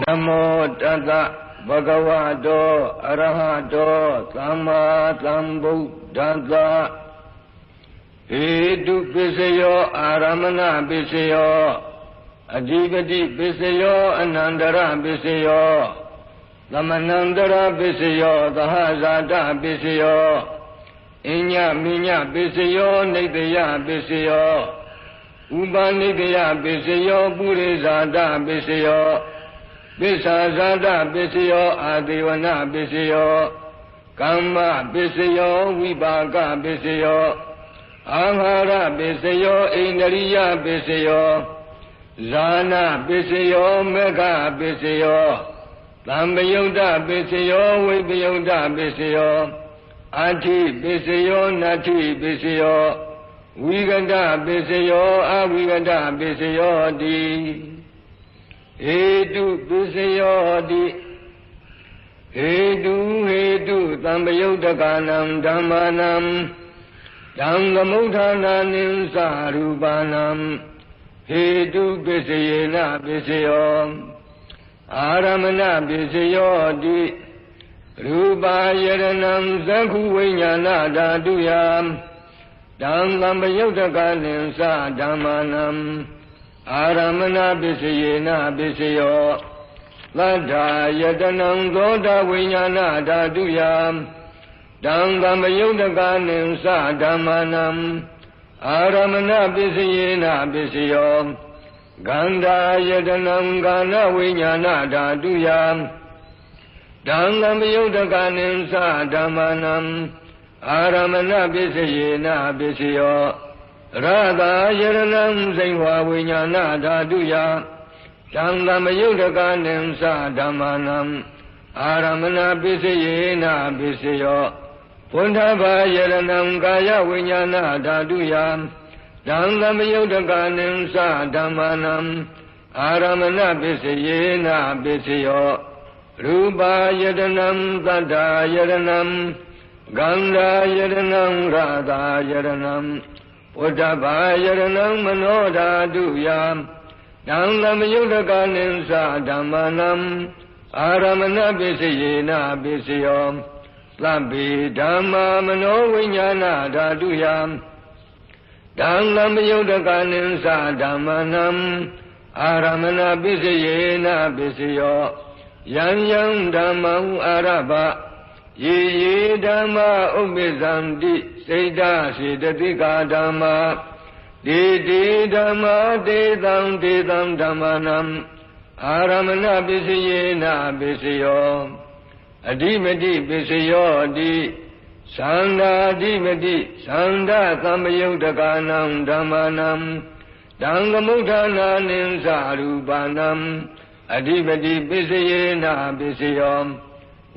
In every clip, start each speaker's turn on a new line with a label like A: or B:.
A: နမောတတဗုဒ္ဓဝါတောအရဟတောသမ္မာသမ္ဗုဒ္ဓတ္တဟေတုပစ္စယောအာရမဏပစ္စယောအဓိပတိပစ္စယောအနန္တရပစ္စယောသမဏန္တရပစ္စယောသဟဇာတပစ္စယောအညမိညပစ္စယောနေတယပစ္စယောဥပနိကယပစ္စယောပုရိဇာတပစ္စယော ပစ္ဆာဇာတပစ္စယောအာဒေဝနာပစ္စယောကမ္မပစ္စယောဝိပါကပစ္စယောအာဟာရပစ္စယောအိန္ဒရိယပစ္စယောဇာနာပစ္စယောမေဃပစ္စယောသံပယုတ်တပစ္စယောဝိပယုတ်တပစ္စယောအာတိပစ္စယောနတ္ထိပစ္စယောဝိကတပစ္စယောအဝိကတပစ္စယောတိ ဟေတုပစ္စယောတိဟေတုဟေတုသံပယုတ်တကနံဓမ္မာနံတံသမုဋ္ဌာနာနိသရူပနံဟေတုပစ္စယေနပစ္စယောအာရမဏပစ္စယောတိရူပါယရဏံသက္ခုဝိညာဏဓာတုယံတံသံပယုတ်တကနိသဓမ္မာနံ အာရမဏပစ္စယေနပစ္စယောသတ္ထာယတနံသောတာဝိညာဏဓာတုယံတံကမယုတ်တကနိသဓမ္မာနံအာရမဏပစ္စယေနပစ္စယောဂန္ဓာယတနံကာနဝိညာဏဓာတုယံတံကမယုတ်တကနိသဓမ္မာနံအာရမဏပစ္စယေနပစ္စယော ရတာယရဏံစိန်ဝါဝိညာဏဓာတုယတံသမယုတ်တကနိသဓမ္မာနံအာရမဏပစ္စယေနပစ္စယောဘုန္ဓဘာယရဏံကာယဝိညာဏဓာတုယတံသမယုတ်တကနိသဓမ္မာနံအာရမဏပစ္စယေနပစ္စယောရူပါယတနံသတ္တာယရဏံဂန္ဓာယရဏံရာသာယရဏံ ဝဋ္ဌဘာယရဏံမနောဓာတုယံတံသမယုတ်တကနိသဓမ္မနံအာရမဏပစ္စယေနပစ္စယောသဗ္ဗေဓမ္မာမနောဝိညာဏဓာတုယံတံသမယုတ်တကနိသဓမ္မနံအာရမဏပစ္စယေနပစ္စယောယံယံဓမ္မံအာရဘ ယေယေဓမ္မာဥပ္ပဇံတိစိတ်ဓာစေတတိကာဓမ္မာဒေတိဓမ္မာဒေတံဒေတံဓမ္မနံအာရမဏပစ္စယေနပစ္စယောအဓိမတိပစ္စယောတိသန္တာအဓိမတိသန္တာသမ္ပယုတ်တကာနံဓမ္မနံတံသမုဋ္ဌာနာနိသရူပနံအဓိပတိပစ္စယေနပစ္စယော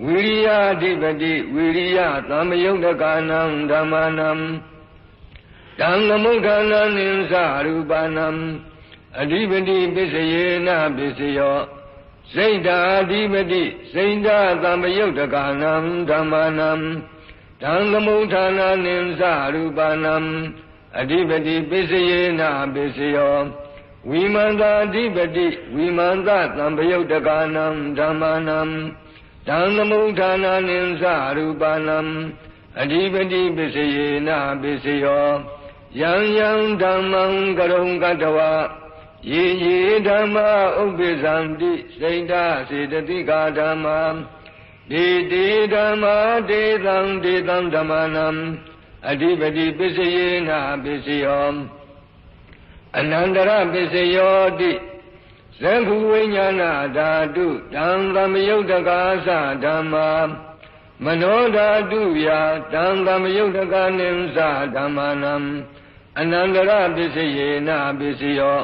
A: ဝိရိယအဓိပတိဝိရိယသမ္မယုတ်တကာနံဓမ္မာနံတံသမုဋ္ဌာနာနိသရူပနံအဓိပတိပစ္စယေနပစ္စယောစိတ်ဓာအဓိပတိစိတ်ဓာသမ္မယုတ်တကာနံဓမ္မာနံတံသမုဋ္ဌာနာနိသရူပနံအဓိပတိပစ္စယေနပစ္စယောဝိမန္တာအဓိပတိဝိမန္တသံပယုတ်တကာနံဓမ္မာနံ တံသမုဋ္ဌာနာနိသရူပနံအဓိပတိပစ္စယေနပစ္စယောယံယံဓမ္မံကရုံကတဝယေယေဓမ္မာဥပ္ပဇံတိစိတ်ဓာစေတတိကာဓမ္မာဒေတိဓမ္မာဒေသံဒေသံဓမ္မနံအဓိပတိပစ္စယေနပစ္စယောအနန္တရပစ္စယောတိ သက္ခုဝိညာဏဓာတုတံသမယုတ်တကာသဓမ္မာမနောဓာတုယတံသမယုတ်တကာနိသဓမ္မာနံအနန္တရပစ္စယေနပစ္စယော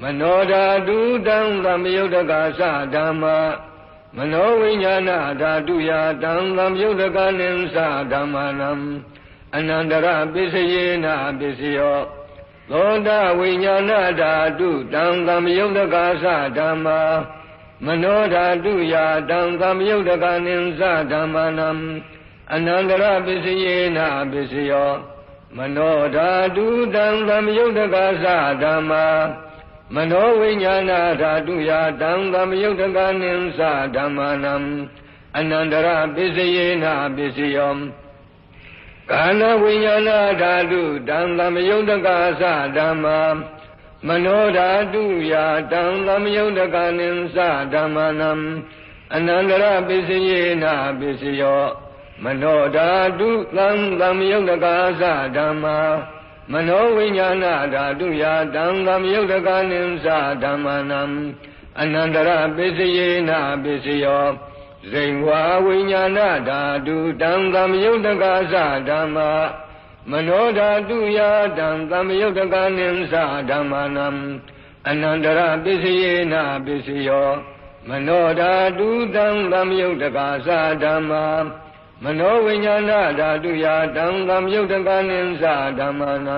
A: မနောဓာတုတံသမယုတ်တကာသဓမ္မာမနောဝိညာဏဓာတုယတံသမယုတ်တကာနိသဓမ္မာနံအနန္တရပစ္စယေနပစ္စယော သောတာဝိညာဏဓာတုတံသမယုတ်တကာသဓမ္မာမနောဓာတုယာတံသမယုတ်တကနိသဓမ္မာနံအနန္တရပစ္စယေနပစ္စယောမနောဓာတုတံသမယုတ်တကာသဓမ္မာမနောဝိညာဏဓာတုယာတံသမယုတ်တကနိသဓမ္မာနံအနန္တရပစ္စယေနပစ္စယော ကာနဝိညာဏဓာတုတံသမယုတ်တကသဓမ္မာမနောဓာတုယာတံသမယုတ်တကနိသဓမ္မာနံအနန္တရပစ္စယေနပစ္စယောမနောဓာတုသံသမယုတ်တကသဓမ္မာမနောဝိညာဏဓာတုယာတံသမယုတ်တကနိသဓမ္မာနံအနန္တရပစ္စယေနပစ္စယော ဇိဝါဝိညာဏဓာတုတံသမယုတ်တကသဓမ္မာမနောဓာတုယာတံသမယုတ်တကနိသဓမ္မာနံအနန္တရပစ္စယေနပစ္စယောမနောဓာတုတံသမယုတ်တကသဓမ္မာမနောဝိညာဏဓာတုယာတံသမယုတ်တကနိသဓမ္မာနံ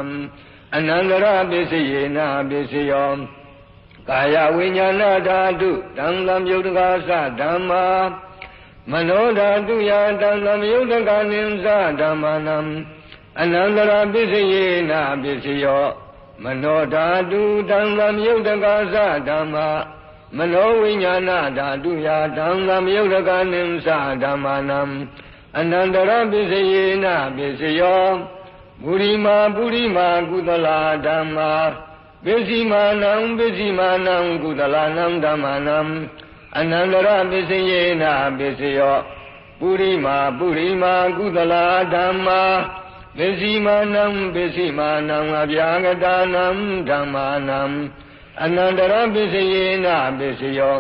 A: အနန္တရပစ္စယေနပစ္စယောကာယဝိညာဏဓာတုတံသမယုတ်တကသဓမ္မာ မနောဓာတုယာတံသမယုတ်တကနိသဓမ္မာနံအနန္တရပစ္စယေနပစ္စယောမနောဓာတုတံသမယုတ်တကသဓမ္မာမနောဝိညာဏဓာတုယာတံသမယုတ်တကနိသဓမ္မာနံအနန္တရပစ္စယေနပစ္စယောပုရိမာပုရိမာကုသလာဓမ္မာပစ္စည်းမာနံပစ္စည်းမာနံကုသလာနံဓမ္မာနံ အနန္တရပစ္စယေနပစ္စယောပုရိမာပုရိမာကုသလာဓမ္မာပစ္စည်းမာနံပစ္စည်းမာနံအဗျာဂတာနံဓမ္မာနံအနန္တရပစ္စယေနပစ္စယော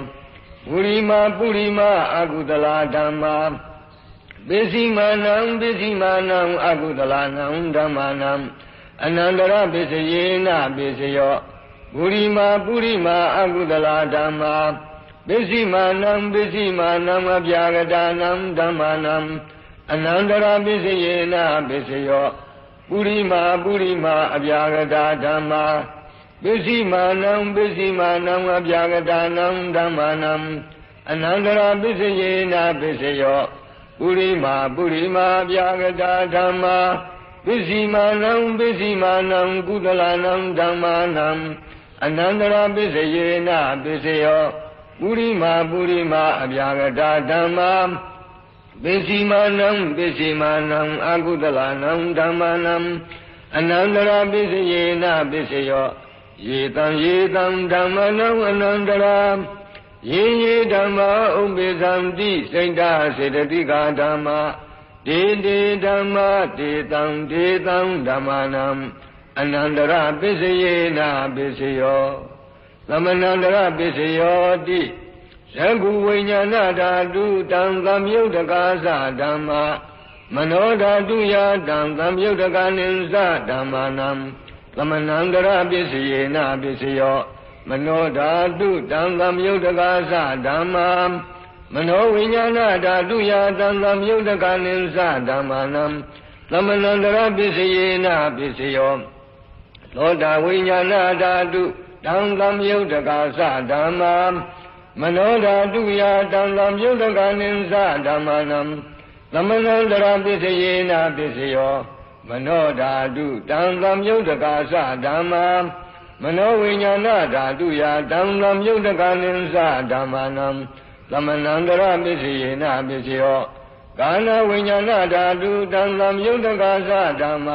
A: ပုရိမာပုရိမာအကုသလာဓမ္မာပစ္စည်းမာနံပစ္စည်းမာနံအကုသလနံဓမ္မာနံအနန္တရပစ္စယေနပစ္စယောပုရိမာပုရိမာအကုသလဓမ္မာ ပစ္စည်းမာနံပစ္စည်းမာနံအပြာဂတာနံဓမ္မာနံအနန္တရပစ္စယေနပစ္စယောပုရိမာပုရိမာအပြာဂတာဓမ္မာပစ္စည်းမာနံပစ္စည်းမာနံအပြာဂတာနံဓမ္မာနံအနန္တရပစ္စယေနပစ္စယောပုရိမာပုရိမာပြာကတာဓမ္မာပစ္စည်းမာနံပစ္စည်းမာနံကုသလနံဓမ္မာနံအနန္တရပစ္စယေနပစ္စယော ပုရိမာပုရိမာအပြာကတာဓမ္မာပစ္စည်းမာနံပစ္စည်းမာနံအကုသလနံဓမ္မာနံအနန္တရပစ္စယေနပစ္စယောယေတံယေတံဓမ္မနံအနန္တရာယေယေဓမ္မာဥပ္ပေသံတိစိတ်တစေတတိကာဓမ္မာဒေတေဓမ္မာဒေတံဒေတံဓမ္မာနံအနန္တရပစ္စယေနာပစ္စယော သမဏန္တရပစ္စယောတိသကုဝိညာဏဓာတုတံသမယုတ်တကာသဓမ္မာမနောဓာတုယာတံသမယုတ်တကာနိသဓမ္မာနံသမဏန္တရပစ္စယေနာပစ္စယောမနောဓာတုတံသံယုတ်တကာသဓမ္မာမနောဝိညာဏဓာတုယာတံသံယုတ်တကာနိသဓမ္မာနံသမဏန္တရပစ္စယေနပစ္စယောသောတာဝိညာဏဓာတု တံသံယုတ်တကာသဓမ္မာမနောဓာတုယာတံသံယုတ်တကာနိသဓမ္မာနံသမဏန္တရပစ္စယေနပစ္စယောမနောဓာတုတံသံယုတ်တကာသဓမ္မာမနောဝိညာဏဓာတုယာတံလံမြုတ်တကနိသဓမ္မနံသမဏန္တရပစ္စယေနပစ္စယောကာနဝိညာဏဓာတုတံလံမြုတ်တကသဓမ္မ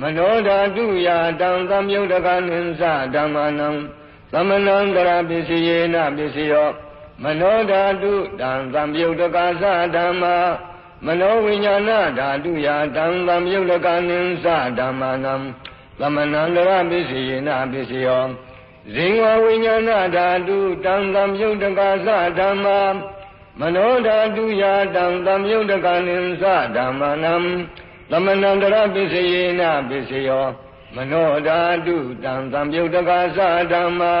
A: မနောဓာတုယာတံသံမြုတ်တကနိသဓမ္မနံသမဏန္တရပစ္စယေနပစ္စယောမနောဓာတုတံသံမြုတ်တကသဓမ္မမနောဝိညာဏဓာတုယာတံသံမြုတ်တကနိသဓမ္မနံသမဏန္တရပစ္စယေနပစ္စယောဇင်ဝဝိညာဏဓာတုတံသံယုတ်တကာသဓမ္မာမနောဓာတုယာတံသံယုတ်တကနိသဓမ္မနံ သမဏန္တရပစ္စယေနပစ္စယောမနောဓာတုတံသံယုတ်တကာသဓမ္မာ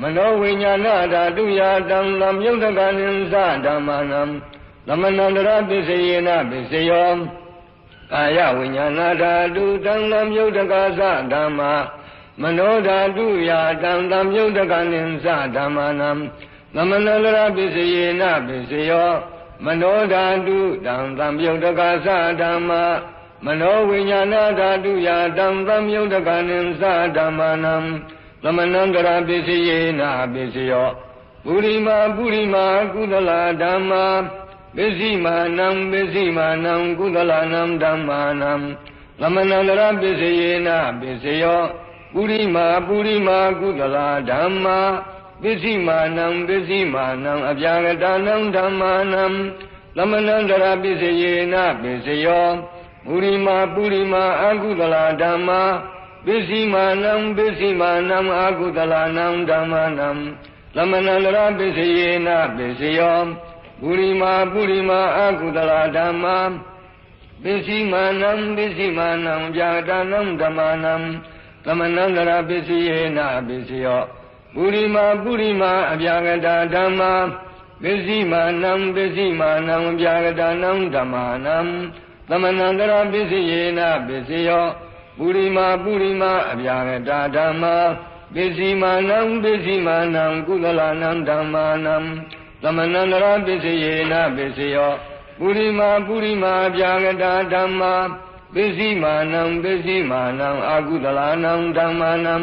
A: မနောဝိညာဏဓာတုယာတံသံယုတ်တကနိသဓမ္မနံသမဏန္တရပစ္စယေနပစ္စယောကာယဝိညာဏဓာတုတံသံယုတ်တကာသဓမ္မာမနောဓာတုယာတံသံယုတ်တကနိသဓမ္မာနံသမဏလရပစ္စယေနပစ္စယောမနောဓာတုတံသံယုတ်တကာသဓမ္မာ မနောဝိညာဏဓာတုယာတံသံယုတ်တကနိသဓမ္မာနံသမဏံကရာပစ္စယေနာပစ္စယောပုရိမာပုရိမာကုသလာဓမ္မာပစ္စည်းမာနံပစ္စည်းမာနံကုသလနံဓမ္မာနံသမဏန္တရပစ္စယေနပစ္စယောပုရိမာပုရိမာကုသလာဓမ္မာပစ္စည်းမာနံပစ္စည်းမာနံအပြာဂတနံဓမ္မာနံသမဏန္တရပစ္စယေနပစ္စယော ပုရိမာပုရိမာအကုသလာဓမ္မာပစ္စည်းမာနံပစ္စည်းမာနံအကုသလနံဓမ္မာနံသမဏန္တရပစ္စယေနပစ္စယောပုရိမာပုရိမာအကုသလာဓမ္မာပစ္စည်းမာနံပစ္စည်းမာနံဗျာတနံဓမ္မာနံသမဏန္တရပစ္စယေနပစ္စယောပုရိမာပုရိမာအဗျာဂတာဓမ္မာပစ္စည်းမာနံပစ္စည်းမာနံဗျာဂတာနံဓမ္မာနံ သမဏန္တရပစ္စယေနပစ္စယောပုရိမာပုရိမာအဗျာဂတာဓမ္မာပစ္စည်းမာနံပစ္စည်းမာနံကုသလနံဓမ္မာနံသမဏန္တရပစ္စယေနပစ္စယောပုရိမာပုရိမာပြာကတာဓမ္မာပစ္စည်းမာနံပစ္စည်းမာနံအာကုသလနံဓမ္မာနံ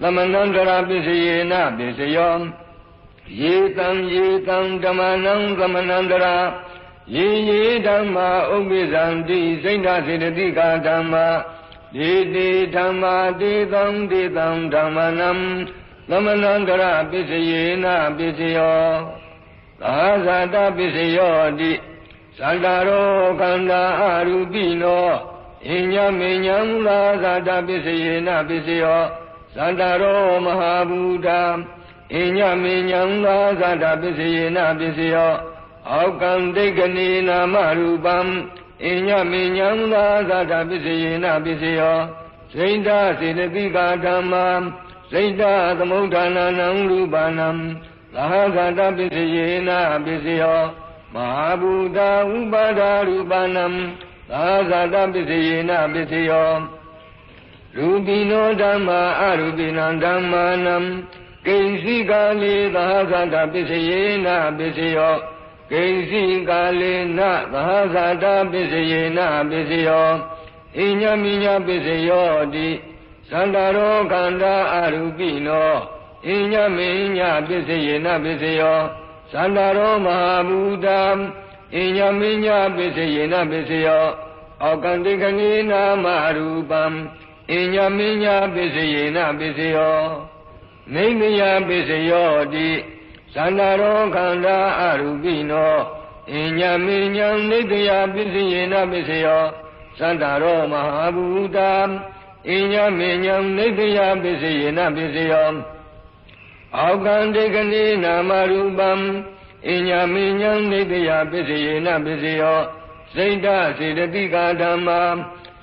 A: သမဏန္တရပစ္စယေနပစ္စယောယေတံယေတံဓမ္မနံသမဏန္တရာ ယေယေဓမ္မာဥပ္ပိသံတိစိဏစေတတိကာဓမ္မာဒေတိဓမ္မာတေတံတေတံဓမ္မနံသမဏန္တရပစ္စယေနပစ္စယောသာဇာတပစ္စယောတိသန္တာရောခန္ဓာအရူပိနောအညမေညံမူလာဇာတပစ္စယေနပစ္စယောသန္တာရောမဟာဘူတာအညမေညံလာဇာတပစ္စယေနပစ္စယော အောက်ကံဒိဋ္ဌနေနာမရူပံအညမေညံလာဇာတပစ္စယေနပစ္စယောစိန္ဒစေတတိကာဓမ္မာစိတ်တသမုဋ္ဌာနာနံရူပနံသာဂတပစ္စယေနပစ္စယောမဟာဘူတာဥပါဒာရူပနံသာဂတပစ္စယေနပစ္စယောရူပိနောဓမ္မာအရူပိနံဓမ္မာနံကိဉ္စီကာလေသာဂတပစ္စယေနပစ္စယော ကိဉ္စီကာလေနသာဂတပစ္စယေနပစ္စယောဣညမိညပစ္စယောတိသန္တာရောခန္ဓာအရူပိနောအညမေညပစ္စယေနပစ္စယောသန္တာရောမဟာဘူတံအညမေညပစ္စယေနပစ္စယောအောကံတိကနိနာမရူပံအညမေညပစ္စယေနပစ္စယောနေမယပစ္စယောတိ သန္တာရောခန္ဓာအရူပိနောအညမေညနေတယပစ္စယေနပစ္စယောသန္တာရောမဟာဘူတံအညမေညနေတယပစ္စယေနပစ္စယောအောကံတေကနိနာမရူပံအညာမိညာနေတယပစ္စယေနပစ္စယောစိတ်တစေတတိကာဓမ္မာ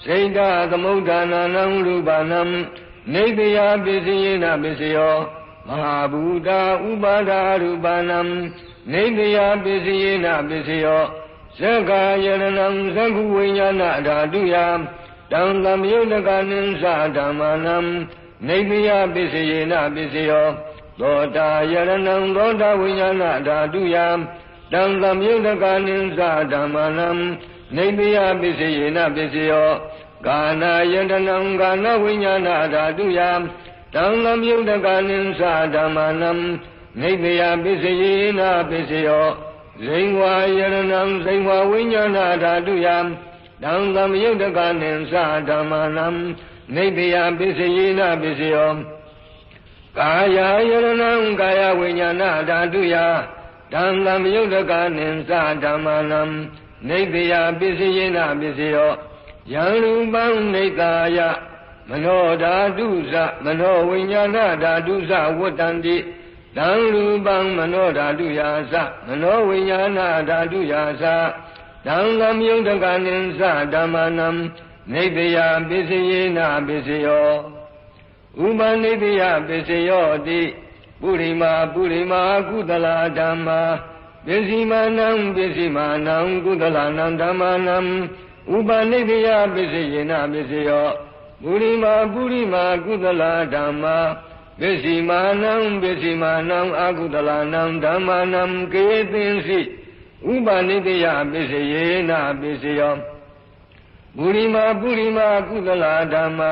A: စိတ်တသမုဋ္ဌာနာနံရူပနံနေတယပစ္စယေနပစ္စယော မဟာဘူတာဥပါဒာရူပနံနေတယပစ္စယေနပစ္စယောသက္ကာယရဏံသက္ခုဝိညာဏဓာတုယတံသမယုတကနိသဓမ္မာနံနေတယပစ္စယေနပစ္စယောသောတာယရဏံသောတာဝိညာဏဓာတုယံတံသမယုတကနိသဓမ္မနံနေတယပစ္စယေနပစ္စယောကာနာယတနံကာနဝိညာဏဓာတုယံ တံသမယုတကနိသဓမ္မနံနေတယပစ္စယေနပစ္စယောဇိဝါယရဏံဇိဝါဝိညာဏဓာတုယံတံသမယုတကနိသဓမ္မနံနေတယပစ္စယေနပစ္စယောကာယယရဏံကာယဝိညာဏဓာတုယတံသံယုတ်တကနိသဓမ္မာနံနေတယပစ္စယေနပစ္စယောယံရူပံနေတာယ မနောဓာတုဇမနောဝိညာဏဓာတုဇဝတ္တန္တိတံရူပံမနောဓာတုယာသမနောဝိညာဏဓာတုယာသတံလမယုတ်တကနိသဓမ္မာနံနေတယပစ္စယေနပစ္စယောဥပနိတိယပစ္စယောတိပုရိမာပုရိမာကုသလာဓမ္မာပစ္စည်းမာနံပစ္စည်းမာနံကုသလာနံဓမ္မာနံဥပနိတိယပစ္စယေနပစ္စယော ပုရိမာပုရိမာကုသလာဓမ္မာပစ္စည်းမာနံပစ္စည်းမာနံအကုသလာနံဓမ္မာနံကေသင်္စိဥပနိတိယပစ္စယေနပစ္စယောပုရိမာပုရိမာကုသလာဓမ္မာ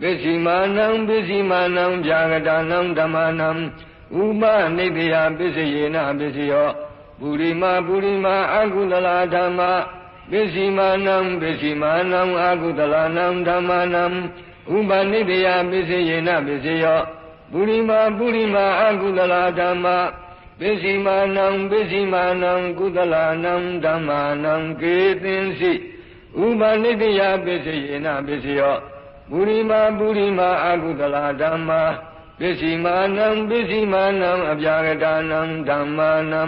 A: ပစ္စည်းမာနံပစ္စည်းမာနံဗျာဂတာနံဓမ္မနံဥပနိတယပစ္စယေနပစ္စယောပုရိမာပုရိမာအကုသလာဓမ္မ ပစ္စည်းမာနံပစ္စည်းမာနံအကုသလာနံဓမ္မနံဥပနိတယပစ္စယေနပစ္စယောပုရိမာပုရိမာအကုသလာဓမ္မပစ္စည်းမာနံပစ္စည်းမာနံကုသလာနံဓမ္မာနံကေသင်္စိဥပနိတယပစ္စယေနပစ္စယောပုရိမာပုရိမာအကုသလာဓမ္မာပစ္စည်းမာနံပစ္စည်းမာနံအပြာဂတာနံဓမ္မာနံ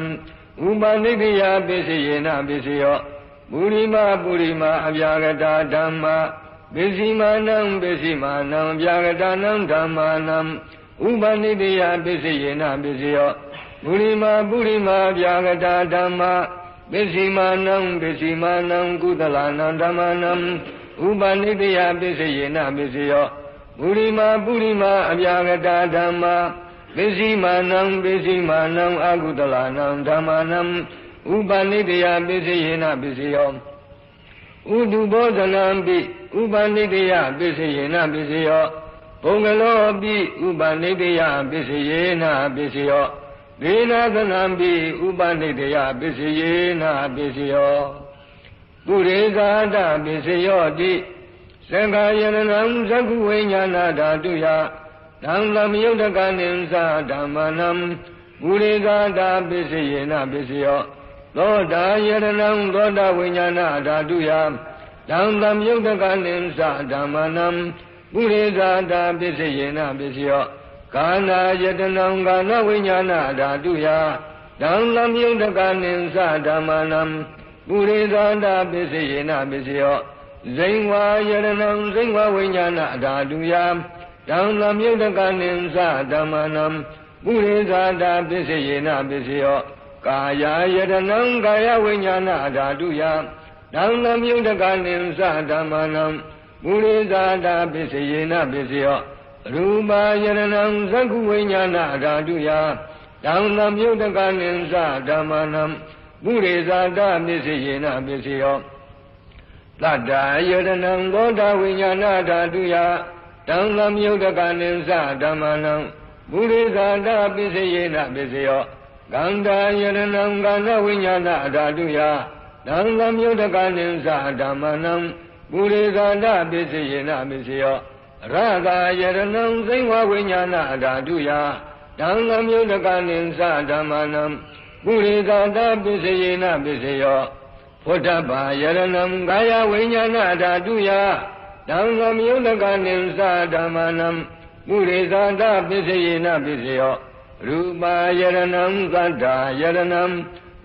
A: ဥပနိတယပစ္စယေနပစ္စယော ပုရိမာပုရိမာအပြာဂတာဓမ္မာပစ္စည်းမာနံပစ္စည်းမာနံအပြာဂတာနံဓမ္မာနံဥပနိတယပစ္စယေနပစ္စယောပုရိမာပုရိမာဗျာဂတာဓမ္မာပစ္စည်းမာနံပစ္စည်းမာနံကုသလနံဓမ္မနံဥပနိတယပစ္စယေနပစ္စယောပုရိမာပုရိမာအဗျာဂတာဓမ္မာပစ္စည်းမာနံပစ္စည်းမာနံအကုသလနံဓမ္မနံ ဥပနိတယပစ္စယေနပစ္စယောဥဒုဘောဇနံပိဥပနိတယပစ္စယေနပစ္စယောဘုံကလောပိဥပနိတယပစ္စယေနပစ္စယောဒေနာသနံပိဥပနိတယပစ္စယေနပစ္စယောပုရိဇာတပစ္စယောတိသံဃာယရဏံသကုဝိညာဏဓာတုယသံလမယုတ်တကနိသဓမ္မနံပုရိဇာတပစ္စယေနပစ္စယော သောတာယရဏံသောတာဝိညာဏဓာတုယသံလမယုတ်တကနိသဓမ္မနံပုရိဇာတပစ္စယေနပစ္စယောကာနာယတနံကာနဝိညာဏဓာတုယဓမ္မမြုတ်တကနိသဓမ္မနံပုရိသန္တာပစ္စယေနပစ္စယောဇိဝါယရဏံဇိဝဝိညာဏဓာတုယဓမ္မမြုတ်တကနိသဓမ္မနံပုရိသန္တာပစ္စယေနပစ္စယော ကာယယရဏံကာယဝိညာဏဓာတုယဓမ္မမြုတ်တကနိသဓမ္မနံပုရိသန္တာပစ္စယေနပစ္စယောရူပါယရဏံသက္ခုဝိညာဏဓာတုယတံသမြုတ်တကနိသဓမ္မနံပုရိဇာတပစ္စယေနပစ္စယောတတ္တာယရဏံသောတာဝိညာဏဓာတုယတံသမြုတ်တကနိသဓမ္မနံပုရိဇာတပစ္စယေနပစ္စယော ကန္တာယရဏံကန္နဝိညာဏဓာတုယတံသမြုတ်တကနိသဓမ္မနံပုရိဇာတပစ္စယေနပစ္စယောရသာယရဏံသိဝဝိညာဏဓာတုယတံငမြုဒကနိသဓမ္မနံပုရိသတပစ္စယေနပစ္စယောဖုဒ္ဓဘာယရဏံကာယဝိညာဏဓာတုယတံငမြုဒကနိသဓမ္မနံပုရိသတပစ္စယေနပစ္စယော ရူပါယရဏံသတ္တာယရဏံ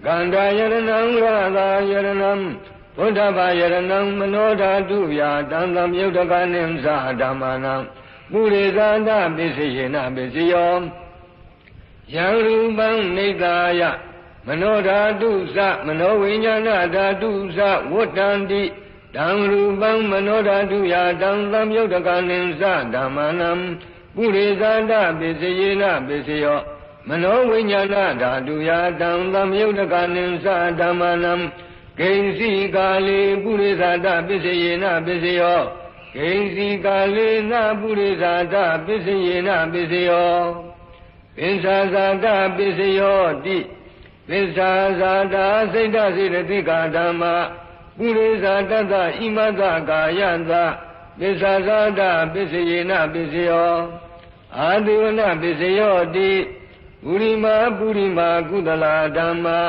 A: ကန္တာယရဏံရသာယရဏံဘုဒ္ဓဘာယရဏံမနောဓာတုဗျာတံသံယုတ်တကနိသဓမ္မနံပုရိသန္တပစ္စယေနပစ္စယောယံရူပံနေသာယမနောဓာတုသမနောဝိညာဏဓာတုသဝတ္တန္တိတံရူပံမနောဓာတုယတံသံယုတ်တကနိသဓမ္မနံ ပုရိသန္တပစ္စယေနပစ္စယောမနောဝိညာဏဓာတုယတံသံယုတ်တကနိသဓမ္မနံဂိဉ္စီကာလေပုရိသတာပစ္စယေနပစ္စယောဂိဉ္စီကာလေနပုရိသတာပစ္စယေနပစ္စယောပင်္စာဇာတာပစ္စယောတိပစ္စာဇာတာစိတ်တစေတသိကာဓမ္မပုရိသတတ္တဣမတကာယတ ပစ္စာဇာတာပစ္စယေနပစ္စယောအာတိဝနပစ္စယောတိပုရိမာပုရိမာကုသလာဓမ္မာ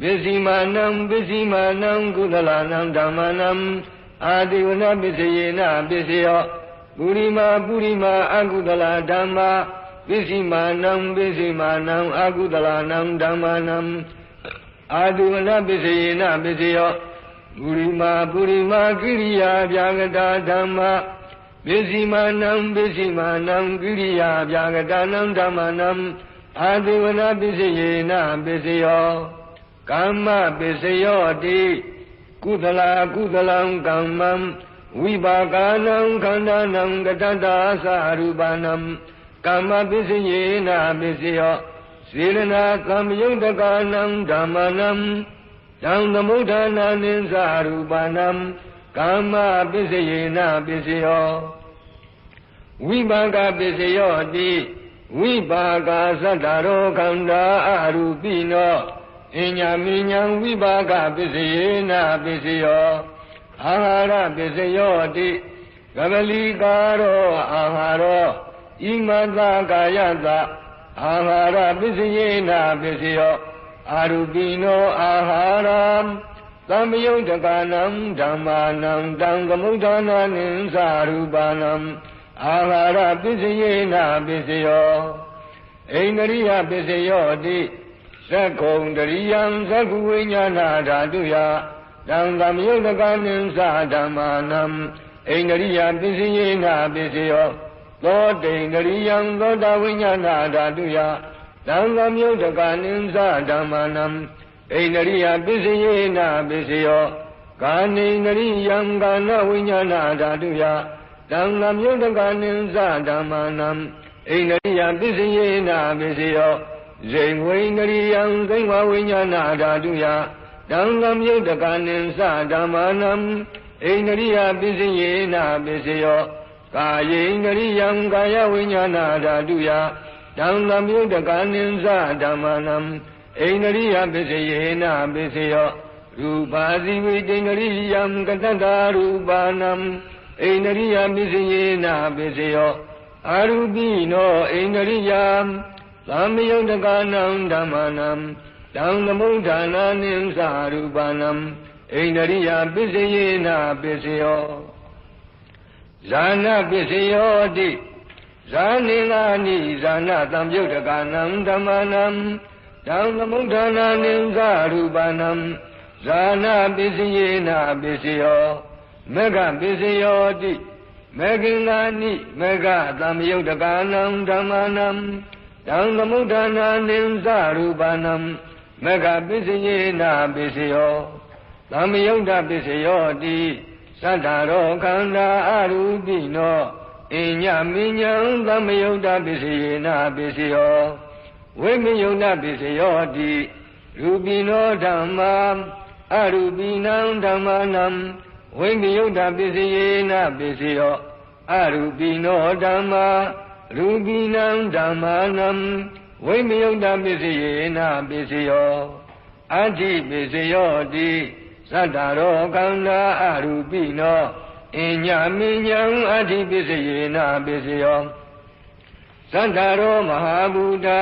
A: ပစ္စည်းမာနံပစ္စည်းမာနံကုသလနံဓမ္မနံအာတိဝနပစ္စယေနပစ္စယောပုရိမာပုရိမာအကုသလဓမ္မာပစ္စည်းမာနံပစ္စည်းမာနံအကုသလနံဓမ္မနံအာတိဝနပစ္စယေနပစ္စယော ပုရိမာပုရိမာကိရိယာဗျာဂတာဓမ္မာပစ္စည်းမာနံပစ္စည်းမာနံကိရိယာဗျာဂတာနံဓမ္မနံအာတိဝနပစ္စယေနပစ္စယောကာမပစ္စယောတိကုသလာကုသလံကမ္မံဝိပါကာနံခန္ဓာနံကတတ္တာသရူပနံကာမပစ္စယေနပစ္စယောစေရနာကမ္မယုတ်တကာနံဓမ္မနံ တံသမုဋ္ဌာနာနိသရူပနံကာမပစ္စယေနပစ္စယောဝိပါကပစ္စယောတိဝိပါကသတ္တရောခန္ဓာအရူပိနောအညာမိညာဝိပါကပစ္စယေနာပစ္စယောအာဟာရပစ္စယောတိကပလီကာရောအာဟာရောဣမတကာယတအာဟာရပစ္စယေနာပစ္စယော အာရူပိနောအာဟာရသံယုတ်တကနံဓမ္မာနံတံသမုဒ္ဒနာနိသရူပနံအာဟာရပစ္စယေနာပစ္စယောဣန္ဒရိယပစ္စယောတိသက္ကုံတရိယံသက္ကုဝိညာဏဓာတုယတံသမယုတ်တကနိသဓမ္မာနံဣန္ဒရိယပစ္စယေနာပစ္စယောသောတိန္ဒရိယံသောတာဝိညာဏဓာတုယ တံသမယုတ်တကနိသဓမ္မာနံဣန္ဒရိယပစ္စယေနာပစ္စယောကာနိန္ဒရိယံကာနဝိညာဏဓာတုယတံသမယုတ်တကနိသဓမ္မာနံဣန္ဒရိယပစ္စယေနာပစ္စယောဇိဝိန္ဒရိယံဇိဝဝိညာဏဓာတုယတံသမယုတ်တကနိသဓမ္မာနံဣန္ဒရိယပစ္စယေနာပစ္စယောကာယေန္ဒရိယံကာယဝိညာဏဓာတုယ တံသမယုတ်တကနိသဓမ္မာနံဣန္ဒရိယပစ္စယေနာပစ္စယောရူပါစီဝိတိန္ဒရိယံကတတ္တာရူပါနံဣန္ဒရိယပစ္စယေနာပစ္စယောအာရူပိနောဣန္ဒရိယံသမယုတ်တကနံဓမ္မနံတံသမုဋ္ဌာနာနိသရူပနံဣန္ဒရိယပစ္စယေနာပစ္စယောဇာနာပစ္စယောတိ ဇာနိငာနိဇာနာတံပြုတ်တကနံဓမ္မနံတံသမုဋ္ဌာနာနိသရူပနံဇာနာပစ္စယေနာပစ္စယောမေဃပစ္စယောတိမေခင်္ဂာနိမေဃတံယုတ်တကနံဓမ္မနံတံသမုဋ္ဌာနာနိသရူပနံမေဃပစ္စယေနာပစ္စယောသမယုတ်တပစ္စယောတိသတ္တရောခန္ဓာအရူပိနော အညမိညာသမယုတ်တပစ္စယေနာပစ္စယောဝိမယုတ်တပစ္စယောတိရူပိနောဓမ္မာအရူပိနံဓမ္မာနံဝိမယုတ်တပစ္စယေနာပစ္စယောအရူပိနောဓမ္မာရူပိနံဓမ္မာနံဝိမယုတ်တပစ္စယေနာပစ္စယောအဋ္ဌိပစ္စယောတိသတ္တရောကန္တာအရူပိနော အညမိညာအဋ္ဌိပစ္စယေနာပစ္စယောသတ္တရောမဟာဘူတံ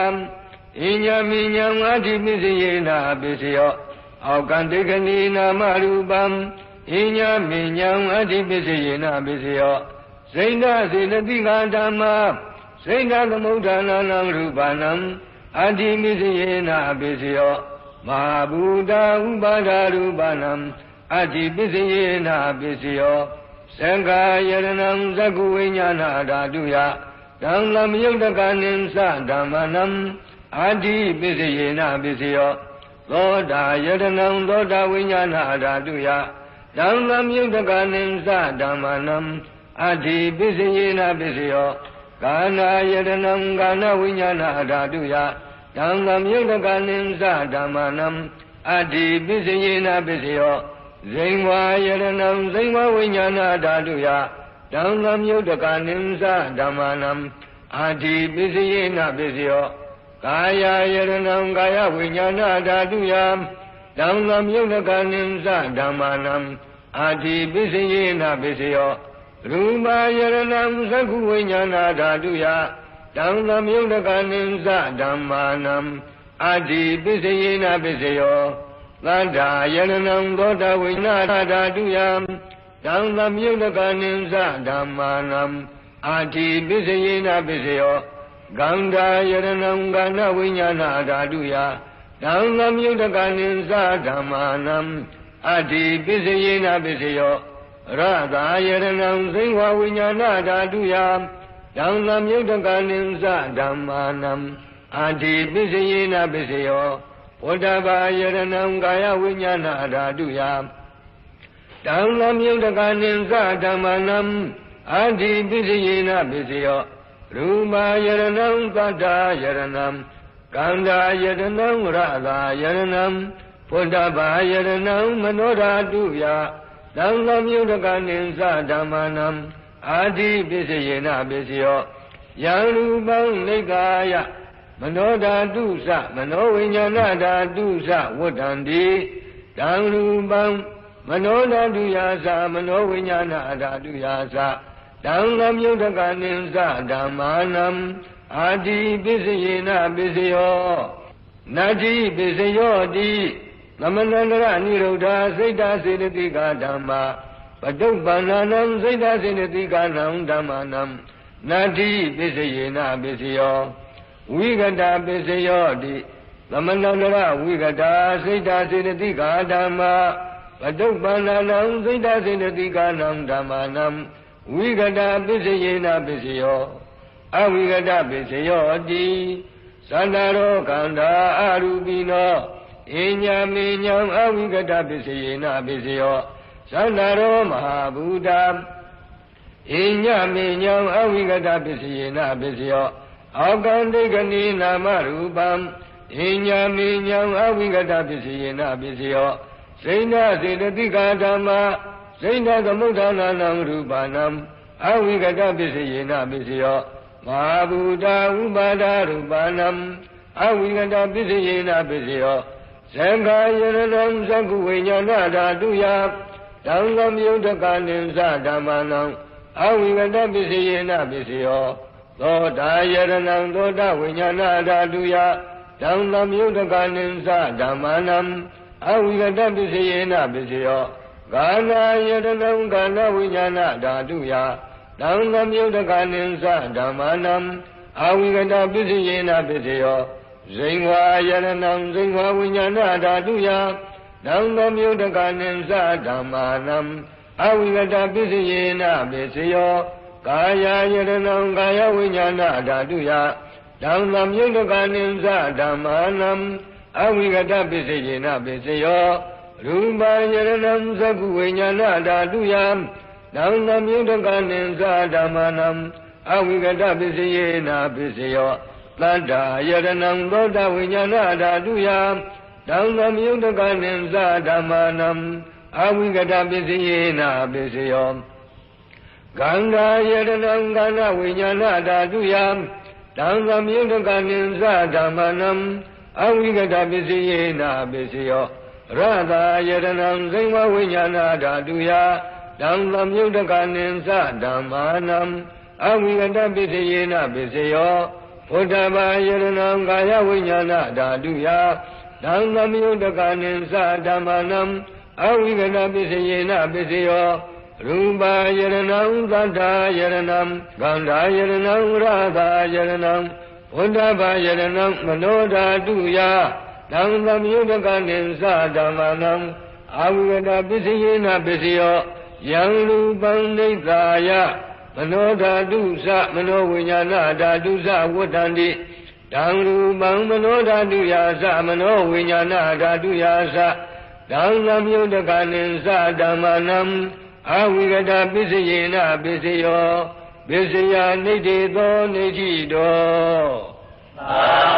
A: အညမိညာအဋ္ဌိပစ္စယေနာပစ္စယောအောက်ကံတေခဏီနာမရူပံအညမိညာအဋ္ဌိပစ္စယေနာပစ္စယောစိန္ဒစေနတိကဓမ္မာစိန္ဒသမုဋ္ဌာနာနံရူပနံအတ္တိမိစယေနာပိစယောမဟာဘူတာဥပါဒရူပနံအတ္တိပိစယေနာပိစယော သံဃာယရဏံသကုဝိညာဏဓာတုယတံလမယုတ်တကနိသဓမ္မနံအတ္တိပိစယေနာပိစယောသောတာယရဏံသောတာဝိညာဏဓာတုယတံလမယုတ်တကနိသဓမ္မနံအတ္တိပိစယေနာပိစယောကာနာယတနံကာနဝိညာဏဓာတုယတံသမယုတ်တကနိသဓမ္မနံအတ္တိပစ္စယေနပစ္စယော ဇိဝါယတနံဇိဝဝိညာဏဓာတုယတံသမယုတ်တကနိသဓမ္မနံအတ္တိပစ္စယေနပစ္စယောကာယယတနံကာယဝိညာဏဓာတုယတံသမယုတ်တကနိသဓမ္မနံအတ္တိပစ္စယေနပစ္စယောရူပယရဏံသက္ခုဝိညာဏဓာတုယတံသမယုတ်တကနိသဓမ္မာနံအတ္တိပစ္စယေနပစ္စယော သတ္တာယရဏံသောတဝိညာဏဓာတုယတံသမယုတ်တကနိသဓမ္မာနံအတ္တိပစ္စယေနပစ္စယောဂန္ဓာယရဏံကဏဝိညာဏဓာတုယတံသမယုတ်တကနိသဓမ္မာနံအတ္တိပစ္စယေနပစ္စယောရသာယရဏံသိဝဝိညာဏဓာတုယတံသမြုတ်တကနိသဓမ္မာနံအာတိပစ္စယေနပစ္စယော ဝတ္တဘာယရဏံကာယဝိညာဏဓာတုယတံသမြုတ်တကနိသဓမ္မာနံအာတိပစ္စယေနပစ္စယောရူမာယရဏံသတ္တာယရဏံကန္တာယရဏံရသာယရဏံဝတ္တဘာယရဏံမနောဓာတုယသံဃမြုတကနိသဓမ္မာနံအာတိပစ္စယေနပစ္စယောယံရူပံနိကာယ မနောဓာတုသမနောဝိညာဏဓာတုသဝတ္တံတိတံရူပံမနောဓာတုယာသမနောဝိညာဏဓာတုယာသတံလမြုဒကနိသဓမ္မာနံအာတိပစ္စယေနပစ္စယောနတ္တိပစ္စယောတိသမဏန္တရနိရုဒ္ဓစိတ်တစေတသိကဓမ္မာပတုပ္ပန္နာနံစိတ်တစေတသိကနံဓမ္မာနံနတ္တိပစ္စယေနပစ္စယော ဝိကတပစ္စယောတိသမဏန္တရဝိကတာစိတ်တစေတသိကဓမ္မာပတုပ္ပန္နာနံစိတ်တစေတသိကနံဓမ္မာနံဝိကတာပစ္စယေနပစ္စယောအဝိကတပစ္စယောတိသန္တာရောခန္ဓာအရူပိနောအညာမေညာအဝိကတပစ္စယေနပစ္စယောသန္တာရောမဟာဘူတာအညာမေညာအဝိကတပစ္စယေနပစ္စယော အောကံဒိဋ္ဌနိနာမရူပံအညာမေညာအဝိကတပစ္စယေနပစ္စယောစိဏစေတတိကာဓမ္မာစိဏသမုဋ္ဌာနာနံရူပနံအဝိကတပစ္စယေနပစ္စယောမဟာဘူတာဥပါဒရူပနံအဝိကတပစ္စယေနပစ္စယောသံဃာယရဏံသကုဝိညာဏဓာတုယတံသမြုဒ္ဒကနိသဓမ္မနံအဝိကတပစ္စယေနပစ္စယော သောတာယရဏံသောတာဝိညာဏဓာတုယတံသမြုဒ္ဒကနိသဓမ္မနံအဝိကတပစ္စယေနပစ္စယောကာနာယတနံကာနဝိညာဏဓာတုယတံသမြုဒ္ဒကနိသဓမ္မာနံအဝိကတပစ္စယေနပစ္စယောဇိဝါယရဏံဇိဝဝိညာဏဓာတုယတံသမြုဒ္ဒကနိသဓမ္မာနံအဝိကတပစ္စယေနပစ္စယော ကာယယရဏံကာယဝိညာဏဓာတုယတံသမြုဒ္ဒကနိသဓမ္မာနံအဝိကတပစ္စယေနပစ္စယောရူပယရဏံသကုဝိညာဏဓာတုယတံသမြုဒ္ဒကနိသဓမ္မာနံအဝိကတပစ္စယေနပစ္စယောတတ္တာယရဏံသောတဝိညာဏဓာတုယတံသမြုဒ္ဒကနိသဓမ္မာနံအဝိကတပစ္စယေနပစ္စယော ကန္ဓာယရဏံကန္ဓဝိညာဏဓာတုယတံသမြုဒ္ဒကနိသဓမ္မာနံအဝိကတပစ္စယေနပစ္စယောရတာယရဏံဇိဝဝိညာဏဓာတုယတံသမြုဒ္ဒကနိသဓမ္မာနံအဝိကတပစ္စယေနပစ္စယောဘုဒ္ဓဘာယရဏံကာယဝိညာဏဓာတုယတံသမြုဒ္ဒကနိသဓမ္မာနံအဝိကတပစ္စယေနပစ္စယော ရူပယရဏံသတ္ထာယရဏံဂန္ဓာယရဏံရသာယရဏံဘုဒ္ဓဘာယရဏံမနောဓာတုယတံသမယုဒကနိသဓမ္မာနံအာဝိကတပစ္စယေနပစ္စယောယံရူပံဒိဋ္ဌာယမနောဓာတုသမနောဝိညာဏဓာတုသဝတ္တန္တိတံရူပံမနောဓာတုယာသမနောဝိညာဏဓာတုယာသတံသမယုဒကနိသဓမ္မာနံ အဝိကတပစ္စယေနပစ္စယောပစ္စယာနိဋ္ဌေသောနိဋ္ဌိတောသာ